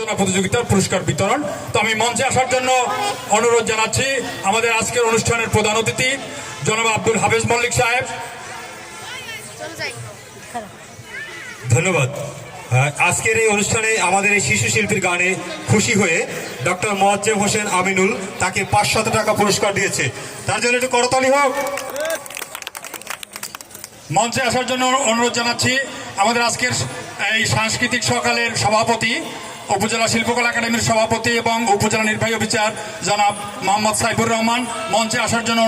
রচনা প্রতিযোগিতার পুরস্কার বিতরণ। তো আমি মঞ্চে আসার জন্য অনুরোধ জানাচ্ছি আমাদের আজকের অনুষ্ঠানের প্রধান অতিথি, জনাব আব্দুল হাফেজ মল্লিক সাহেব। ধন্যবাদ। আজকের এই অনুষ্ঠানে আমাদের এই শিশু শিল্পীর গানে খুশি হয়ে ডক্টর মোয়াজ্জেম হোসেন আমিনুল তাকে পাঁচশত টাকা পুরস্কার দিয়েছে। তার জন্য একটু করতালি হোক। মঞ্চে আসার জন্য অনুরোধ জানাচ্ছি আমাদের আজকের এই সাংস্কৃতিক সকালের সভাপতি উপজেলা শিল্পকলা একাডেমির সভাপতি এবং উপজেলা নির্বাহী অফিসার জনাব মোহাম্মদ সাইফুর রহমান মঞ্চে আসার জন্য